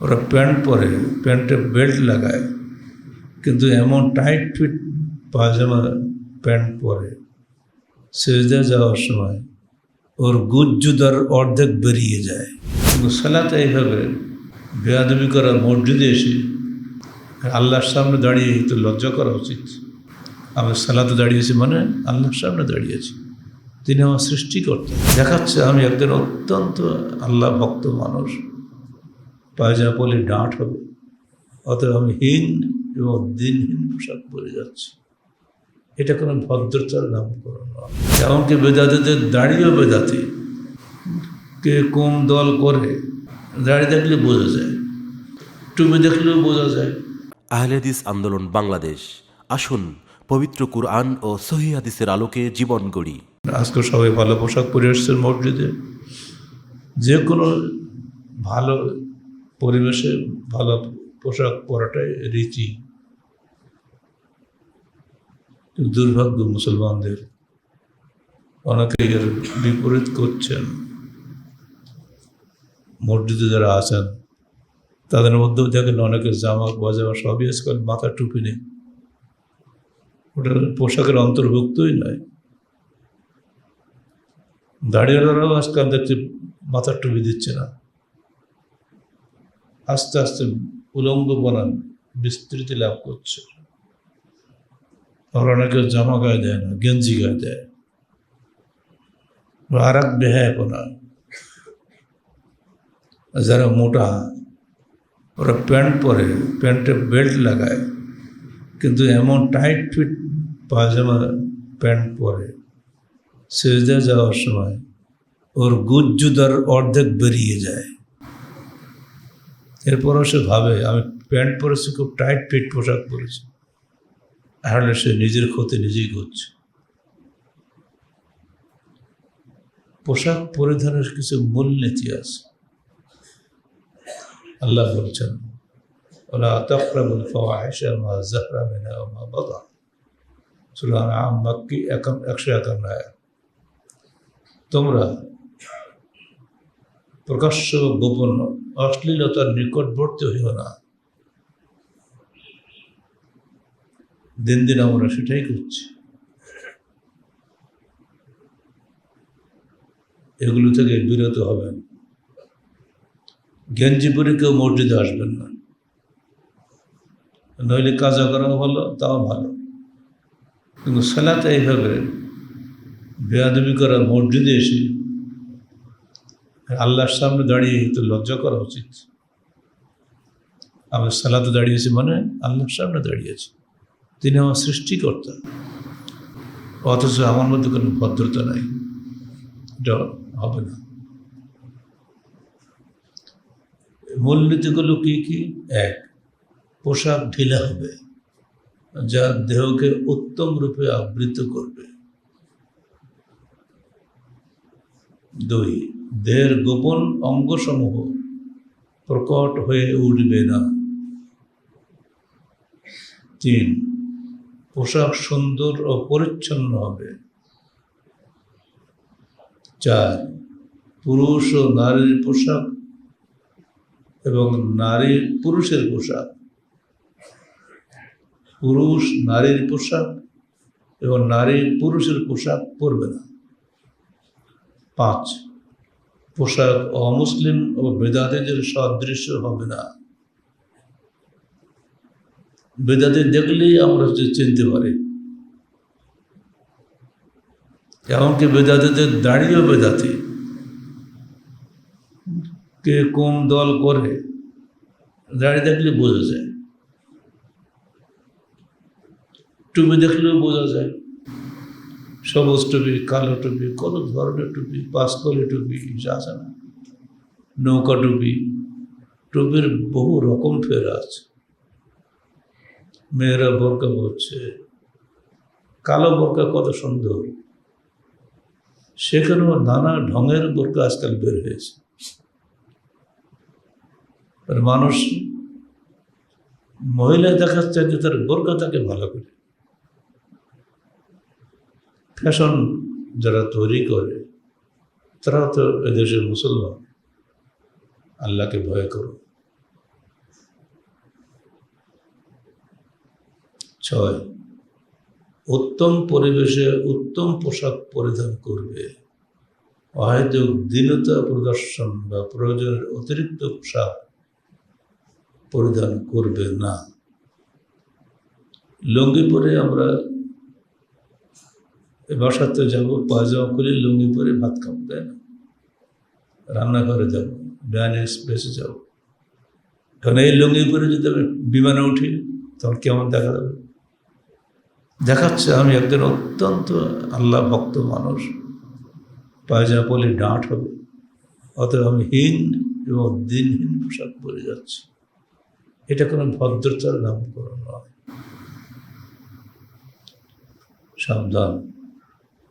ওরা প্যান্ট পরে, প্যান্টে বেল্ট লাগায়, কিন্তু এমন টাইট ফিট পাজামা প্যান্ট পরে। সেজদা যাওয়ার সময় ওর গুজ্জুদার অর্ধেক বেরিয়ে যায়। কিন্তু সালাতে এইভাবে বেয়াদবি করা মসজিদে এসে আল্লাহর সামনে দাঁড়িয়ে তো লজ্জা করা উচিত। আমি সালাতে দাঁড়িয়েছি মানে আল্লাহর সামনে দাঁড়িয়েছি। তিনি আমার সৃষ্টিকর্তা। দেখাচ্ছে আমি একজন অত্যন্ত আল্লাহ ভক্ত মানুষ। পায়জামা পরলে ডাঁট হবে। অতএব আমি হীন এবং দিনহীন পোশাক পরে যাচ্ছি। এটা কোনো ভদ্রতার নামকরণ নয় এমনকি বেদাতিদের দাড়িও বেদাতি কে কোন দল করে দাঁড়িয়ে দেখলে বোঝা যায়। টুপি দেখলেও বোঝা যায়। আহলেদিস আন্দোলন বাংলাদেশ। আসুন পবিত্র কুরআন ও সহি হাদিসের আলোকে জীবন গড়ি। আজকে সবাই ভালো পোশাক পরে এসছেন মসজিদে। যে কোনো ভালো পরিবেশে ভালো পোশাক পরাটাই রীতি। দুর্ভাগ্য মুসলমানদের। অনেকে এর বিপরীত করছেন। মসজিদে যারা আছেন, তাদের মধ্যেও দেখেন অনেকে জামা বাজামা সবই আজকাল মাথা টুপি নেই। ওটা পোশাকের অন্তর্ভুক্তই নয়। দাঁড়িয়েরাও আজকাল দেখছি মাথার টুপি দিচ্ছে না। আস্তে আস্তে উলঙ্গ বনান, বিস্তৃতি লাভ করছে। আর অনেকে জামা গায়ে দেয় না, গেঞ্জি গায়ে দেয়। আর এক বেহায়পনা যারা মোটা, ওরা প্যান্ট পরে, প্যান্টে বেল্ট লাগায়। কিন্তু এমন টাইট ফিট পায়জামা প্যান্ট পরে সেজদা যাওয়ার সময় ওর গুজ্জুদার অর্ধেক বেরিয়ে যায়। এরপরও সে ভাবে, আমি প্যান্ট পরেছি, খুব টাইট ফিট পোশাক পরেছি। তাহলে সে নিজের ক্ষতি নিজেই করছে। পোশাক পরিধানের কিছু মূলনীতি আছে। আল্লাহ বলছেন, ওলা তোমরা প্রকাশ্য গোপন অশ্লীলতার নিকটবর্তী হইও না। দিন দিন আমরা সেটাই করছি। এগুলো থেকে বিরত হবেন। গেঞ্জি পরে কেউ মসজিদে আসবেন না। নইলে কাজা করা ভালো, তাও ভালো। কিন্তু সেলাতে এইভাবে বেয়াদবি করা মসজিদে এসে আল্লাহর সামনে দাঁড়িয়ে তো লজ্জা করা উচিত। আমি সালাতে দাঁড়িয়েছি মানে আল্লাহর সামনে দাঁড়িয়েছি। তিনি আমার সৃষ্টিকর্তা। অথচ আমার মধ্যে কোনো ভদ্রতা নাই। এটা হবে না। মূলনীতিগুলো কি কি? এক, পোশাক ঢিলা হবে, যা দেহকে উত্তম রূপে আবৃত করবে। দুই দেহের গোপন অঙ্গসমূহ প্রকট হয়ে উঠবে না। তিন, পোশাক সুন্দর ও পরিচ্ছন্ন হবে। চার, পুরুষ ও নারীর পোশাক এবং নারীর পুরুষের পোশাক। পুরুষ নারীর পোশাক এবং নারী পুরুষের পোশাক পরবে না। পাঁচ পোশাক অমুসলিম ও বেদাতিদের সদৃশ্য হবে না। বেদাতি দেখলেই আমরা চিনতে পারি। এমনকি বেদাতিদের দাঁড়িয়েও বেদাতি। কে কোন দল করে দাড়ি দেখলে বোঝা যায়। টুপি দেখলেও বোঝা যায়। সবুজ টুপি, কালো টুপি কত ধরনের টুপি পাঁচকলি টুপি আছে না নৌকা টুপি, টুপির বহু রকম ফের আছে। মেয়েরা বোরকা পরছে, কালো বোরকা কত সুন্দর। সেখানেও নানা ঢঙের বোরকা আজকাল বের হয়েছে। মানুষ মহিলা দেখাচ্ছে যে তার বোরকা তাকে ভালো করে। ফ্যাশন যারা তৈরি করে, তারা তো এদেশের মুসলমান। আল্লাহকে ভয় করো। ছয়, উত্তম পরিবেশে উত্তম পোশাক পরিধান করবে। অহেতুক দীনতা প্রদর্শন বা প্রয়োজনের অতিরিক্ত পোশাক পরিধান করবে না। লুঙ্গি পরে আমরা বাসাতে যাব পায়জামা করে লুঙ্গি পরে ভাত খাব, তাই না? রান্নাঘরে যাব, ডাইনিং স্পেসে যাব। কারণ এই লুঙ্গি পরে যদি আমি বিমানে উঠি, তখন কেমন দেখা যাবে? দেখাচ্ছে আমি একজন অত্যন্ত আল্লাহ ভক্ত মানুষ। পায়জামা পরে ডাঁট হবে। অতএব আমি হীন এবং দিনহীন পোশাক পরে যাচ্ছি। এটা কোনো ভদ্রতার নামকরণ নয়। সাবধান।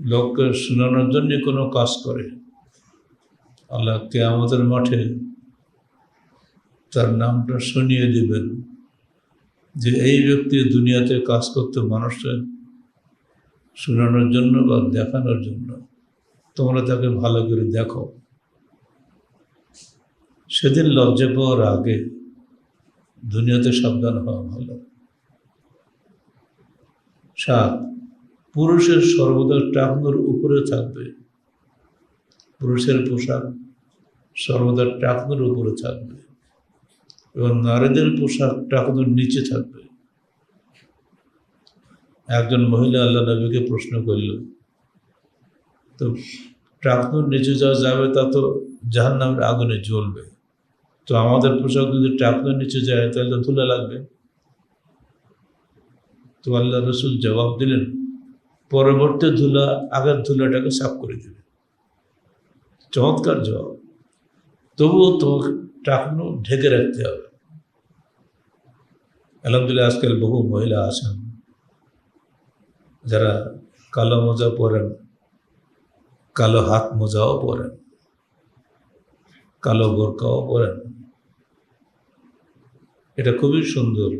লোককে শোনানোর জন্য কোনো কাজ করে। আল্লাহ কে আমাদের মাঠে তার নামটা শুনিয়ে দিবেন যে এই ব্যক্তি দুনিয়াতে কাজ করতে মানুষকে শোনানোর জন্য বা দেখানোর জন্য। তোমরা তাকে ভালো করে দেখো। সেদিন লজ্জা পাওয়ার আগে দুনিয়াতে সাবধান হওয়া ভালো। সাত পুরুষের সর্বদা টাকনোর উপরে থাকবে। পুরুষের পোশাক সর্বদা টাকনোর উপরে থাকবে। এবং নারীদের পোশাক টাকনোর নিচে থাকবে। একজন মহিলা আল্লাহ নবীকে প্রশ্ন করল, তো টাকনোর নিচে যাওয়া যাবে তা তো জাহান নামের আগুনে জ্বলবে। তো আমাদের পোশাক যদি টাকনোর নিচে যায় তাহলে ধুলা লাগবে। তো আল্লাহ রসুল জবাব দিলেন পরবর্তী ধুলা, আগের ধুলাটাকে সাফ করে দেবে। চমৎকার জবাব। তবুও তোমাকে টাকনো ঢেকে রাখতে হবে। আলহামদুলিল্লাহ, আজকাল বহু মহিলা আছেন, যারা কালো মোজা পরেন, কালো হাত মোজাও পরেন, কালো বোরকাও পরেন। এটা খুবই সুন্দর